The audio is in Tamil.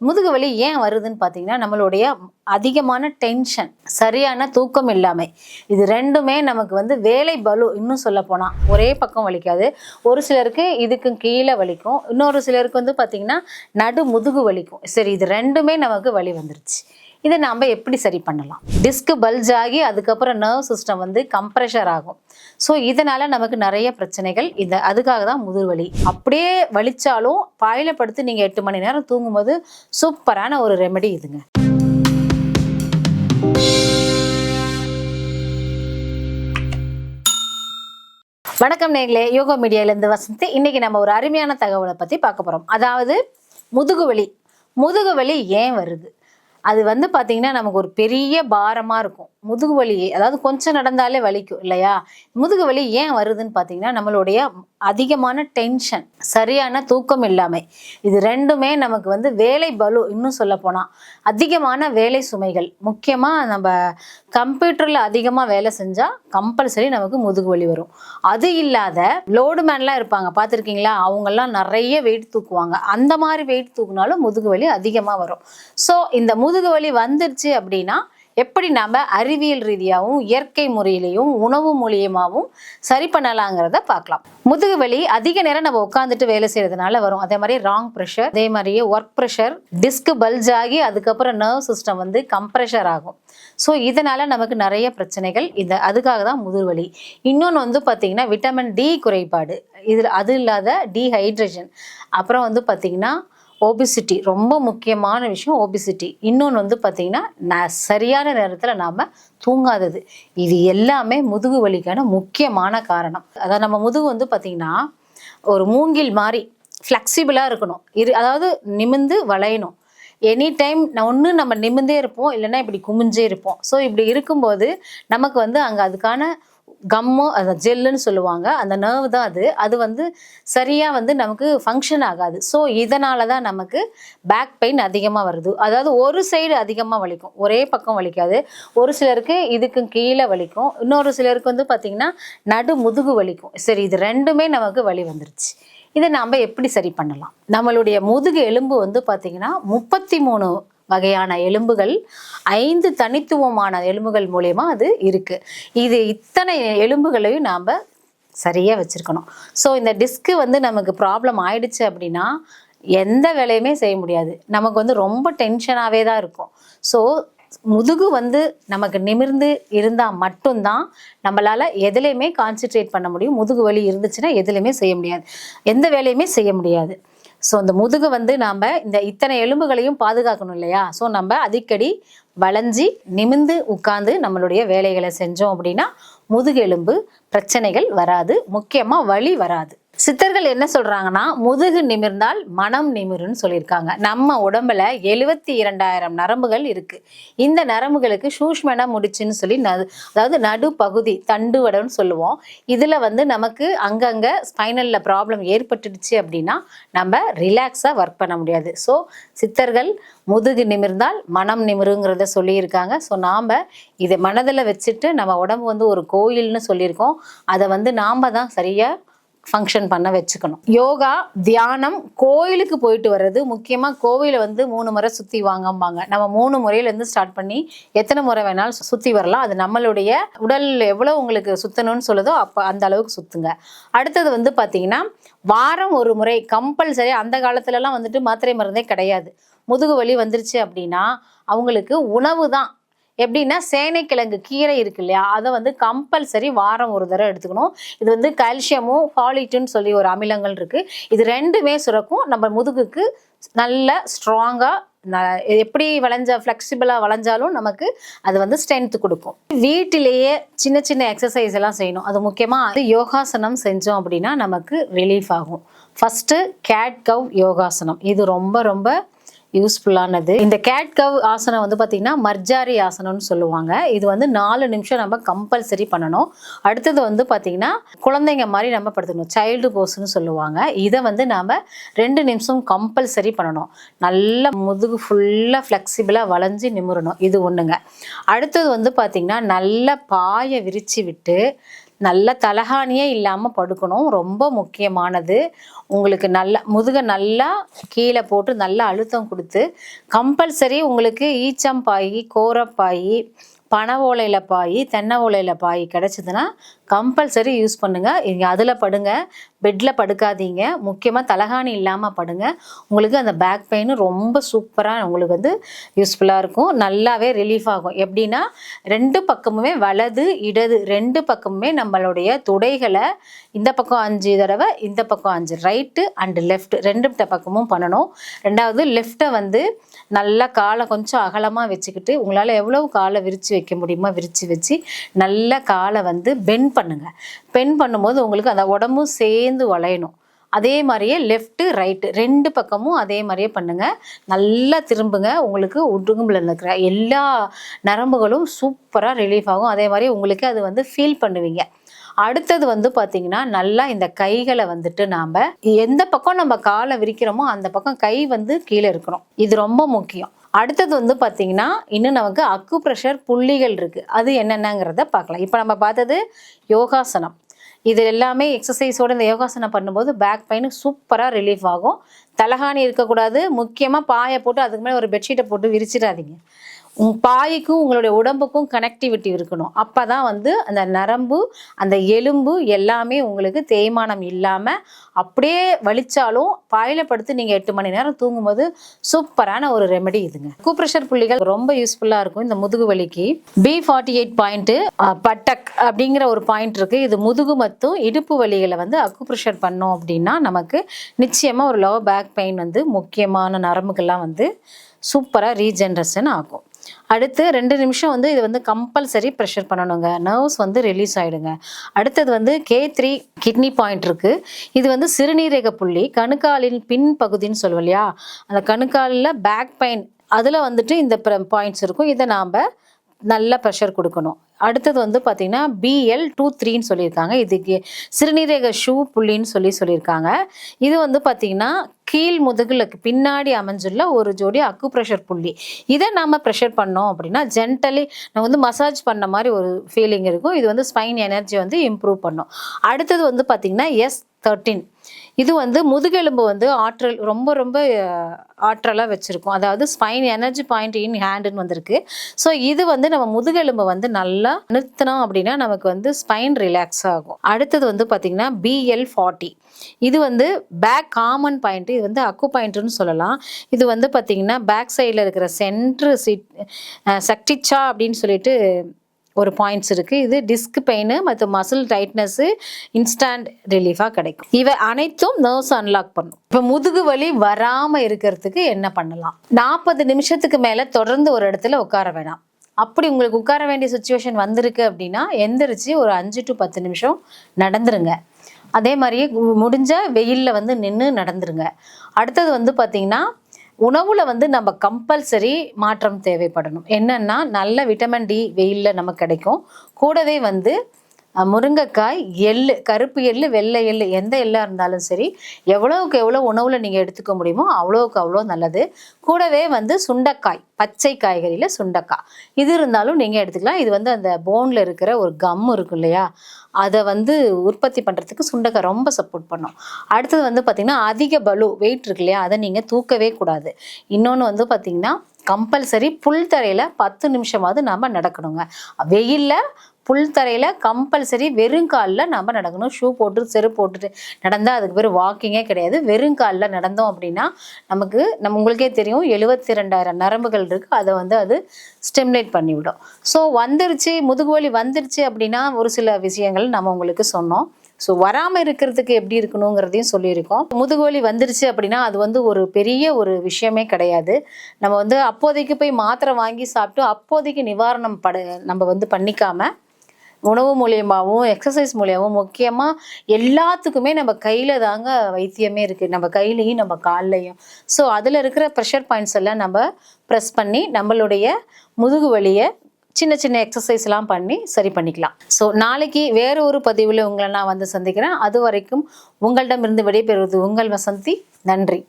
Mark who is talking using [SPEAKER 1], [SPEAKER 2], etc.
[SPEAKER 1] முதுகு வலி ஏன் வருதுன்னு பார்த்தீங்கன்னா நம்மளுடைய அதிகமான டென்ஷன் சரியான தூக்கம் இல்லாமல் இது ரெண்டுமே நமக்கு வந்து வேலை பலு இன்னும் சொல்ல போனால் ஒரே பக்கம் வலிக்காது. ஒரு சிலருக்கு இதுக்கு கீழே வலிக்கும். இன்னொரு சிலருக்கு வந்து பார்த்தீங்கன்னா நடு முதுகு வலிக்கும். சரி இது ரெண்டுமே நமக்கு வலி வந்துருச்சு. இதை நாம் எப்படி சரி பண்ணலாம்? டிஸ்க் பல்ஜ் ஆகி அதுக்கப்புறம் நர்வ் சிஸ்டம் வந்து கம்ப்ரெஷர் ஆகும். ஸோ இதனால் நமக்கு நிறைய பிரச்சனைகள். இந்த அதுக்காக தான் முதுகு வலி. அப்படியே வலிச்சாலும் பாயில படுத்து நீங்கள் எட்டு மணி நேரம் தூங்கும்போது சூப்பரான ஒரு ரெமெடி இதுங்க. வணக்கம் நேர்களே. யோகா மீடியாலேருந்து வசந்தி. இன்னைக்கு நம்ம ஒரு அருமையான தகவலை பற்றி பார்க்க போகிறோம் அதாவது முதுகுவலி முதுகுவலி முதுகு வலி ஏன் வருது? அது வந்து பார்த்தீங்கன்னா நமக்கு ஒரு பெரிய பாரமாக இருக்கும். முதுகு வலி அதாவது கொஞ்சம் நடந்தாலே வலிக்கும் இல்லையா? முதுகு வலி ஏன் வருதுன்னு பார்த்தீங்கன்னா நம்மளுடைய அதிகமான டென்ஷன் சரியான தூக்கம் இல்லாமை. இது ரெண்டுமே நமக்கு வந்து வேலை பலு இன்னும் சொல்ல போனால் அதிகமான வேலை சுமைகள். முக்கியமாக நம்ம கம்ப்யூட்டரில் அதிகமாக வேலை செஞ்சால் கம்பல்சரி நமக்கு முதுகு வலி வரும். அது இல்லாத லோடு மேன்லாம் இருப்பாங்க பார்த்துருக்கீங்களா? அவங்கெல்லாம் நிறைய வெயிட் தூக்குவாங்க. அந்த மாதிரி வெயிட் தூக்குனாலும் முதுகு வலி அதிகமாக வரும். ஸோ இந்த முதுகு வலி வந்துருச்சு அப்படின்னா எப்படி நாம் அறிவியல் ரீதியாகவும் இயற்கை முறையிலையும் உணவு மூலியமாகவும் சரி பண்ணலாங்கிறத பார்க்கலாம். முதுகு வலி அதிக நேரம் நம்ம உட்காந்துட்டு வேலை செய்கிறதுனால வரும். அதே மாதிரி ராங் ப்ரெஷர் அதே மாதிரியே ஒர்க் ப்ரெஷர் டிஸ்க் பல்ஜ் ஆகி அதுக்கப்புறம் நர்வ் சிஸ்டம் வந்து கம்ப்ரெஷர் ஆகும். ஸோ இதனால் நமக்கு நிறைய பிரச்சனைகள். இந்த அதுக்காக தான் முதுகு வலி. இன்னொன்று வந்து பார்த்திங்கன்னா விட்டமின் டி குறைபாடு. இதில் அது இல்லாத டீஹைட்ரேஷன் அப்புறம் வந்து பார்த்தீங்கன்னா ஓபிசிட்டி ரொம்ப முக்கியமான விஷயம் ஓபிசிட்டி இன்னொன்று வந்து பார்த்திங்கன்னா நான் சரியான நேரத்தில் நாம் தூங்காதது. இது எல்லாமே முதுகு வலிக்கான முக்கியமான காரணம். அதாவது நம்ம முதுகு வந்து பார்த்திங்கன்னா ஒரு மூங்கில் மாதிரி ஃப்ளெக்சிபிளாக இருக்கணும். இரு அதாவது நிமிந்து வளையணும். எனி டைம் நான் ஒன்று நம்ம நிமிந்தே இருப்போம் இல்லைன்னா இப்படி குமிஞ்சே இருப்போம். ஸோ இப்படி இருக்கும்போது நமக்கு வந்து அங்கே அதுக்கான கம்மு அந்த ஜெல்லுன்னு சொல்லுவாங்க. அந்த நர்வ் தான் அது. அது வந்து சரியாக வந்து நமக்கு ஃபங்க்ஷன் ஆகாது. ஸோ இதனால தான் நமக்கு பேக் பெயின் அதிகமாக வருது. அதாவது ஒரு சைடு அதிகமாக வலிக்கும். ஒரே பக்கம் வலிக்காது. ஒரு சிலருக்கு இதுக்கு கீழே வலிக்கும். இன்னொரு சிலருக்கு வந்து பார்த்திங்கன்னா நடு முதுகு வலிக்கும். சரி இது ரெண்டுமே நமக்கு வலி வந்துருச்சு. இதை நாம் எப்படி சரி பண்ணலாம்? நம்மளுடைய முதுகு எலும்பு வந்து பார்த்திங்கன்னா முப்பத்தி மூணு வகையான எலும்புகள் ஐந்து தனித்துவமான எலும்புகள் மூலயமா அது இருக்குது இது இத்தனை எலும்புகளையும் நாம் சரியாக வச்சுருக்கணும். ஸோ இந்த டிஸ்க்கு வந்து நமக்கு ப்ராப்ளம் ஆயிடுச்சு அப்படின்னா எந்த வேலையுமே செய்ய முடியாது. நமக்கு வந்து ரொம்ப டென்ஷனாகவே தான் இருக்கும். ஸோ முதுகு வந்து நமக்கு நிமிர்ந்து இருந்தால் மட்டும்தான் நம்மளால் எதுலேயுமே கான்சென்ட்ரேட் பண்ண முடியும். முதுகு வலி இருந்துச்சுன்னா எதுலேயுமே செய்ய முடியாது. எந்த வேலையுமே செய்ய முடியாது. ஸோ அந்த முதுகு வந்து நாம் இந்த இத்தனை எலும்புகளையும் பாதுகாக்கணும் இல்லையா? ஸோ நம்ம அடிக்கடி வளைஞ்சி நிமிந்து உட்கார்ந்து நம்மளுடைய வேலைகளை செஞ்சோம் அப்படின்னா முதுகெலும்பு பிரச்சனைகள் வராது. முக்கியமாக வலி வராது. சித்தர்கள் என்ன சொல்றாங்கன்னா முதுகு நிமிர்ந்தால் மனம் நிமிருன்னு சொல்லியிருக்காங்க. நம்ம உடம்புல எழுவத்தி இரண்டாயிரம் நரம்புகள் இருக்கு. இந்த நரம்புகளுக்கு சூஷ்மன முடிச்சுன்னு சொல்லி நது அதாவது நடு பகுதி தண்டுவடம்னு சொல்லுவோம். இதுல வந்து நமக்கு அங்கங்க ஸ்பைனல்ல ப்ராப்ளம் ஏற்பட்டுடுச்சு அப்படின்னா நம்ம ரிலாக்ஸா ஒர்க் பண்ண முடியாது. ஸோ சித்தர்கள் முதுகு நிமிர்ந்தால் மனம் நிமிருங்கிறத சொல்லியிருக்காங்க. ஸோ நாம் இதை மனதில் வச்சுட்டு நம்ம உடம்பு வந்து ஒரு கோயில்னு சொல்லியிருக்கோம். அதை வந்து நாம் தான் சரியாக ஃபங்க்ஷன் பண்ண வச்சுக்கணும். யோகா தியானம் கோயிலுக்கு போயிட்டு வர்றது முக்கியமாக கோவிலை வந்து மூணு முறை சுற்றி வாங்கம்பாங்க. நம்ம மூணு முறையிலேருந்து ஸ்டார்ட் பண்ணி எத்தனை முறை வேணாலும் சுற்றி வரலாம். அது நம்மளுடைய உடல் எவ்வளோ உங்களுக்கு சுற்றணும்னு சொல்லுதோ அப்போ அந்த அளவுக்கு சுற்றுங்க அடுத்தது வந்து பார்த்தீங்கன்னா வாரம் ஒரு முறை கம்பல்சரி அந்த காலத்துலலாம் வந்துட்டு மாத்திரை மருந்தே கிடையாது. முதுகு வலி வந்துருச்சு அப்படின்னா அவங்களுக்கு உணவு தான். எப்படின்னா சேனைக்கிழங்கு கீரை இருக்கு இல்லையா? அதை வந்து கம்பல்சரி வாரம் ஒரு தடவை எடுத்துக்கணும். இது வந்து கால்சியமும் ஃபாலிட்டுன்னு சொல்லி ஒரு அமிலங்கள் இருக்கு. இது ரெண்டுமே சுரக்கும். நம்ம முதுகுக்கு நல்ல ஸ்ட்ராங்காக எப்படி வளைஞ்ச ஃப்ளெக்சிபிளாக வளைஞ்சாலும் நமக்கு அது வந்து ஸ்ட்ரென்த் கொடுக்கும். வீட்டிலேயே சின்ன சின்ன எக்ஸசைஸ் எல்லாம் செய்யணும். அது முக்கியமாக யோகாசனம் செஞ்சோம் அப்படின்னா நமக்கு ரிலீஃப் ஆகும். ஃபஸ்ட்டு கேட் கவ் யோகாசனம். இது ரொம்ப ரொம்ப யூஸ்ஃபுல்லானது இந்த கேட் கவ் ஆசனம் வந்து பார்த்திங்கன்னா மர்ஜாரி ஆசனம்னு சொல்லுவாங்க. இது வந்து நாலு நிமிஷம் நம்ம கம்பல்சரி பண்ணணும். அடுத்தது வந்து பார்த்திங்கன்னா குழந்தைங்க மாதிரி நம்ம படுத்துக்கணும். சைல்டு போஸ்ன்னு சொல்லுவாங்க. இதை வந்து நாம் ரெண்டு நிமிஷம் கம்பல்சரி பண்ணணும். நல்ல முதுகு ஃபுல்லாக ஃப்ளெக்சிபிளாக வளைஞ்சு நிமிரணும். இது ஒன்றுங்க அடுத்தது வந்து பார்த்திங்கன்னா நல்ல பாயை விரித்து விட்டு நல்ல தலகாணியே இல்லாமல் படுக்கணும். ரொம்ப முக்கியமானது. உங்களுக்கு நல்ல முதுக நல்லா கீழே போட்டு நல்லா அழுத்தம் கொடுத்து கம்பல்சரி உங்களுக்கு ஈச்சம்பாயி கோரப்பாயி பனை ஓலையில் பாய் தென்னை ஓலையில் பாய் கிடச்சிதுன்னா கம்பல்சரி யூஸ் பண்ணுங்கள் நீங்கள் அதில் படுங்க. பெட்டில் படுக்காதீங்க. முக்கியமாக தலகாணி இல்லாமல் படுங்க. உங்களுக்கு அந்த பேக் பெயின் ரொம்ப சூப்பராக உங்களுக்கு வந்து யூஸ்ஃபுல்லாக இருக்கும். நல்லாவே ரிலீஃப் ஆகும். எப்படின்னா ரெண்டு பக்கமுமே வலது இடது ரெண்டு பக்கமுமே நம்மளுடைய துடைகளை இந்த பக்கம் அஞ்சு தடவை இந்த பக்கம் அஞ்சு. ரைட்டு அண்டு லெஃப்ட் ரெண்டு பக்கமும் பண்ணணும். ரெண்டாவது லெஃப்ட்டை வந்து நல்லா காலை கொஞ்சம் அகலமாக வச்சுக்கிட்டு உங்களால் எவ்வளவு காலை விரித்து வைக்க முடியுமோ விரித்து வச்சு நல்ல காலை வந்து பென் பண்ணுங்கள் பென் பண்ணும்போது உங்களுக்கு அந்த உடம்பும் சேர்ந்து வளையணும். அதே மாதிரியே லெஃப்ட்டு ரைட்டு ரெண்டு பக்கமும் அதே மாதிரியே பண்ணுங்கள் நல்லா திரும்புங்க. உங்களுக்கு உடுங்கும்பில் இருக்கிற எல்லா நரம்புகளும் சூப்பராக ரிலீஃப் ஆகும். அதே மாதிரி உங்களுக்கு அது வந்து ஃபீல் பண்ணுவீங்க. அடுத்தது வந்து பார்த்தீங்கன்னா நல்லா இந்த கைகளை வந்துட்டு நாம் எந்த பக்கம் நம்ம காலை விரிக்கிறோமோ அந்த பக்கம் கை வந்து கீழே இருக்கணும். இது ரொம்ப முக்கியம். அடுத்தது வந்து பார்த்தீங்கன்னா இன்னும் நமக்கு அக்கு ப்ரெஷர் புள்ளிகள் இருக்குது அது என்னென்னங்கிறத பார்க்கலாம். இப்போ நம்ம பார்த்தது யோகாசனம். இது எல்லாமே எக்ஸசைஸோட இந்த யோகாசனம் பண்ணும்போது பேக் பெயின் சூப்பராக ரிலீஃப் ஆகும். தலகாணி இருக்கக்கூடாது. முக்கியமாக பாயை போட்டு அதுக்கு மேலே ஒரு பெட்ஷீட்டை போட்டு விரிச்சிடாதீங்க. பாய்க்கும் உங்களுடைய உடம்புக்கும் கனெக்டிவிட்டி இருக்கணும். அப்போ தான் வந்து அந்த நரம்பு அந்த எலும்பு எல்லாமே உங்களுக்கு தேய்மானம் இல்லாமல் அப்படியே வலிச்சாலும் பாயில் படுத்து நீங்கள் எட்டு மணி நேரம் தூங்கும்போது சூப்பரான ஒரு ரெமெடி இதுங்க. கூப்ரெஷர் புள்ளிகள் ரொம்ப யூஸ்ஃபுல்லாக இருக்கும் இந்த முதுகு வலிக்கு. பி ஃபார்ட்டி எயிட் பாயிண்ட்டு பட்டக் அப்படிங்கிற ஒரு பாயிண்ட் இருக்குது இது முதுகு மற்றும் இடுப்பு வலிகளை வந்து அக்குப்ரெஷர் பண்ணோம் அப்படின்னா நமக்கு நிச்சயமாக ஒரு லோ பேக் பெயின் வந்து முக்கியமான நரம்புகள்லாம் வந்து சூப்பராக ரீஜென்ரேஷன் ஆகும். அடுத்து ரெண்டு நிமிஷம் வந்து இது வந்து கம்பல்சரி ப்ரெஷர் பண்ணணுங்க. நர்வ்ஸ் வந்து ரிலீஸ் ஆகிடுங்க அடுத்தது வந்து கே த்ரீ கிட்னி பாயிண்ட் இருக்குது இது வந்து சிறுநீரக புள்ளி கணுக்காலின் பின் பகுதின்னு சொல்லுவோம் இல்லையா? அந்த கணுக்காலில் பேக் பெயின் அதில் வந்துட்டு இந்த பாயிண்ட்ஸ் இருக்கும். இதை நாம் நல்ல ப்ரெஷர் கொடுக்கணும். அடுத்தது வந்து பார்த்திங்கன்னா பிஎல் டூ த்ரீன்னு சொல்லியிருக்காங்க. இதுக்கு சிறுநீரக ஷூ புள்ளின்னு சொல்லி சொல்லியிருக்காங்க. இது வந்து பார்த்திங்கன்னா கீழ் முதுகுலுக்கு பின்னாடி அமைஞ்சுள்ள ஒரு ஜோடி அக்கு ப்ரெஷர் புள்ளி. இதை நாம் ப்ரெஷர் பண்ணோம் அப்படின்னா ஜென்டலி நம்ம வந்து மசாஜ் பண்ண மாதிரி ஒரு ஃபீலிங் இருக்கும். இது வந்து ஸ்பைன் எனர்ஜி வந்து இம்ப்ரூவ் பண்ணும். அடுத்தது வந்து பார்த்திங்கன்னா எஸ் தேர்ட்டின் இது வந்து முதுகெலும்பு வந்து ஆற்றல் ரொம்ப ரொம்ப ஆற்றலாக வச்சுருக்கும். அதாவது ஸ்பைன் எனர்ஜி பாயிண்ட் இன் ஹேண்டுன்னு வந்திருக்கு. ஸோ இது வந்து நம்ம முதுகெலும்பை வந்து நல்லா நிறுத்தினோம் அப்படின்னா நமக்கு வந்து ஸ்பைன் ரிலாக்ஸ் ஆகும். அடுத்தது வந்து பார்த்திங்கன்னா பிஎல் ஃபார்ட்டி இது வந்து பேக் காமன் பாயிண்ட் இது வந்து அக்கு பாயிண்ட்டுன்னு சொல்லலாம். இது வந்து பார்த்திங்கன்னா பேக் சைடில் இருக்கிற சென்ட்ரு சிட் சக்டிச்சா அப்படின்னு சொல்லிட்டு ஒரு பாயிண்ட்ஸ் இருக்குது இது டிஸ்க் பெயின் மற்றும் மசில் டைட்னஸ்ஸு இன்ஸ்டன்ட் ரிலீஃபாக கிடைக்கும். இவை அனைத்தும் நர்வ்ஸ் அன்லாக் பண்ணும். இப்போ முதுகு வலி வராமல் இருக்கிறதுக்கு என்ன பண்ணலாம்? நாற்பது நிமிஷத்துக்கு மேலே தொடர்ந்து ஒரு இடத்துல உட்கார வேணாம். அப்படி உங்களுக்கு உட்கார வேண்டிய சுச்சுவேஷன் வந்திருக்கு அப்படின்னா எந்திரிச்சு ஒரு அஞ்சு டு பத்து நிமிஷம் நடந்துருங்க. அதே மாதிரியே முடிஞ்ச வெயிலில் வந்து நின்று நடந்துருங்க. அடுத்தது வந்து பார்த்திங்கன்னா உணவுல வந்து நம்ம கம்பல்சரி மாற்றம் தேவைப்படணும். என்னன்னா நல்ல விட்டமின் டி வெயிலில் நமக்கு கிடைக்கும். கூடவே வந்து முருங்கைக்காய் எள்ளு கருப்பு எள்ளு வெள்ளை எள்ளு எந்த எள்ளாக இருந்தாலும் சரி எவ்வளவுக்கு எவ்வளோ உணவில் நீங்கள் எடுத்துக்க முடியுமோ அவ்வளோவுக்கு அவ்வளோ நல்லது. கூடவே வந்து சுண்டைக்காய். பச்சை காய்கறியில் சுண்டக்காய். இது இருந்தாலும் நீங்கள் எடுத்துக்கலாம். இது வந்து அந்த போனில் இருக்கிற ஒரு கம் இருக்கும் இல்லையா? அதை வந்து உற்பத்தி பண்ணுறதுக்கு சுண்டக்காய் ரொம்ப சப்போர்ட் பண்ணும். அடுத்தது வந்து பார்த்திங்கன்னா அதிக பலு வெயிட் இருக்கு இல்லையா? அதை நீங்கள் தூக்கவே கூடாது. இன்னொன்று வந்து பார்த்திங்கன்னா கம்பல்சரி புல் தரையில் பத்து நிமிஷமாவது நாம் நடக்கணுங்க. வெயிலில் புல் தரையில் கம்பல்சரி வெறுங்காலில் நம்ம நடக்கணும். ஷூ போட்டு செருப்பு போட்டுட்டு நடந்தால் அதுக்கு பேர் வாக்கிங்கே கிடையாது. வெறுங்காலில் நடந்தோம் அப்படின்னா நமக்கு நம்ம உங்களுக்கே தெரியும் எழுபத்தி ரெண்டாயிரம் நரம்புகள் இருக்குது அதை வந்து அது ஸ்டெம்லேட் பண்ணிவிடும். ஸோ வந்துருச்சு முதுகு வலி வந்துருச்சு அப்படின்னா ஒரு சில விஷயங்கள் நம்ம உங்களுக்கு சொன்னோம். ஸோ வராமல் இருக்கிறதுக்கு எப்படி இருக்கணுங்கிறதையும் சொல்லியிருக்கோம். முதுகுவலி வந்துருச்சு அப்படின்னா அது வந்து ஒரு பெரிய ஒரு விஷயமே கிடையாது. நம்ம வந்து அப்போதைக்கு போய் மாத்திரை வாங்கி சாப்பிட்டு அப்போதைக்கு நிவாரணம் பட நம்ம வந்து பண்ணிக்காம உணவு மூலியமாகவும் எக்ஸசைஸ் மூலியமாகவும் முக்கியமாக எல்லாத்துக்குமே நம்ம கையில் தாங்க வைத்தியமே இருக்குது நம்ம கையிலையும் நம்ம கால்லையும். ஸோ அதில் இருக்கிற ப்ரெஷர் பாயிண்ட்ஸ் எல்லாம் நம்ம ப்ரெஸ் பண்ணி நம்மளுடைய முதுகு வலியை சின்ன சின்ன எக்ஸசைஸ்லாம் பண்ணி சரி பண்ணிக்கலாம். ஸோ நாளைக்கு வேறு ஒரு பதிவில் உங்களை நான் வந்து சந்திக்கிறேன். அது வரைக்கும் உங்களிடமிருந்து விடைபெறுவது உங்கள் வசந்தி. நன்றி.